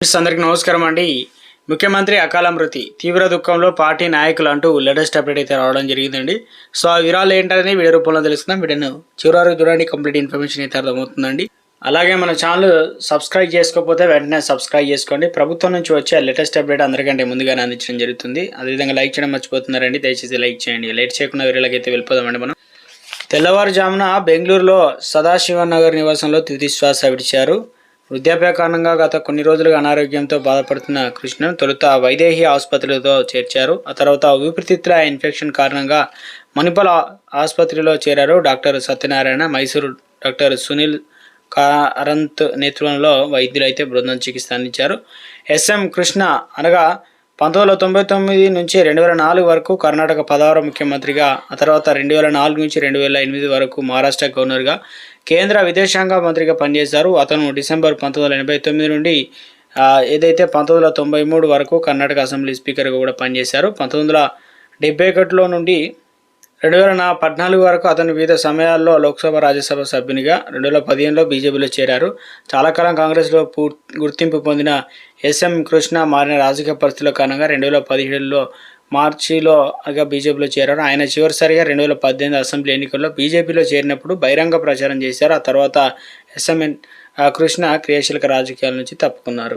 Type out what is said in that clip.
అందరికీ నమస్కారం అండి. ముఖ్యమంత్రి అకాల మృతి తీవ్ర దుఃఖంలో పార్టీ నాయకులు అంటూ లేటెస్ట్ అప్డేట్ అయితే రావడం జరిగిందండి. సో ఆ వివరాలు ఏంటనేది వీడియో రూపంలో తెలుస్తున్నాం వీడియోను చివరి వరకు చూడండి. కంప్లీట్ ఇన్ఫర్మేషన్ అయితే అర్థమవుతుందండి. అలాగే మన ఛానల్ సబ్స్క్రైబ్ చేసుకోకపోతే వెంటనే సబ్స్క్రైబ్ చేసుకోండి. ప్రభుత్వం నుంచి వచ్చే లేటెస్ట్ అప్డేట్ అందరికంటే ముందుగానే అందించడం జరుగుతుంది. అదేవిధంగా లైక్ చేయడం మర్చిపోతున్నారండి. దయచేసి లైక్ చేయండి. లైట్ చేయకుండా వీడియోలకి వెళ్ళిపోదామండి మనం. తెల్లవారుజామున బెంగళూరులో సదాశివ నగర్ నివాసంలో తుది శ్వాస విడిచారు. వృద్ధాప్య కారణంగా గత కొన్ని రోజులుగా అనారోగ్యంతో బాధపడుతున్న కృష్ణను తొలుత వైదేహి ఆసుపత్రిలో చేర్చారు. ఆ తర్వాత ఊపిరితిత్తుల ఇన్ఫెక్షన్ కారణంగా మణిపాల్ ఆసుపత్రిలో చేరారు డాక్టర్ సత్యనారాయణ. మైసూరు డాక్టర్ సునీల్ కారంత్ నేతృత్వంలో వైద్యులు అయితే బృందం చికిత్స అందించారు. ఎస్ఎం కృష్ణ అనగా పంతొమ్మిది వందల తొంభై తొమ్మిది నుంచి రెండు వేల నాలుగు వరకు కర్ణాటక పదహారు ముఖ్యమంత్రిగా ఆ తర్వాత రెండు వేల నాలుగు నుంచి రెండు వేల ఎనిమిది వరకు మహారాష్ట్ర గవర్నర్గా కేంద్ర విదేశాంగ మంత్రిగా పనిచేశారు. అతను డిసెంబర్ పంతొమ్మిది వందల ఎనభై తొమ్మిది నుండి ఏదైతే పంతొమ్మిది వందల తొంభై మూడు వరకు కర్ణాటక అసెంబ్లీ స్పీకర్గా కూడా పనిచేశారు. పంతొమ్మిది వందల డెబ్బై ఒకటిలో నుండి రెండు వేల నా పద్నాలుగు వరకు అతను వివిధ సమయాల్లో లోక్సభ రాజ్యసభ సభ్యునిగా రెండు వేల పదిహేనులో బీజేపీలో చేరారు. చాలా కాలం కాంగ్రెస్లో పూర్ గుర్తింపు పొందిన ఎస్ఎం కృష్ణ మారిన రాజకీయ పరిస్థితుల కారణంగా రెండు వేల పదిహేడులో మార్చిలో అగా బీజేపీలో చేరారు. ఆయన చివరిసారిగా రెండు వేల పద్దెనిమిది అసెంబ్లీ ఎన్నికల్లో బీజేపీలో చేరినప్పుడు బహిరంగ ప్రచారం చేశారు. ఆ తర్వాత ఎస్ఎంఎన్ కృష్ణ క్రియాశీలక రాజకీయాల నుంచి తప్పుకున్నారు.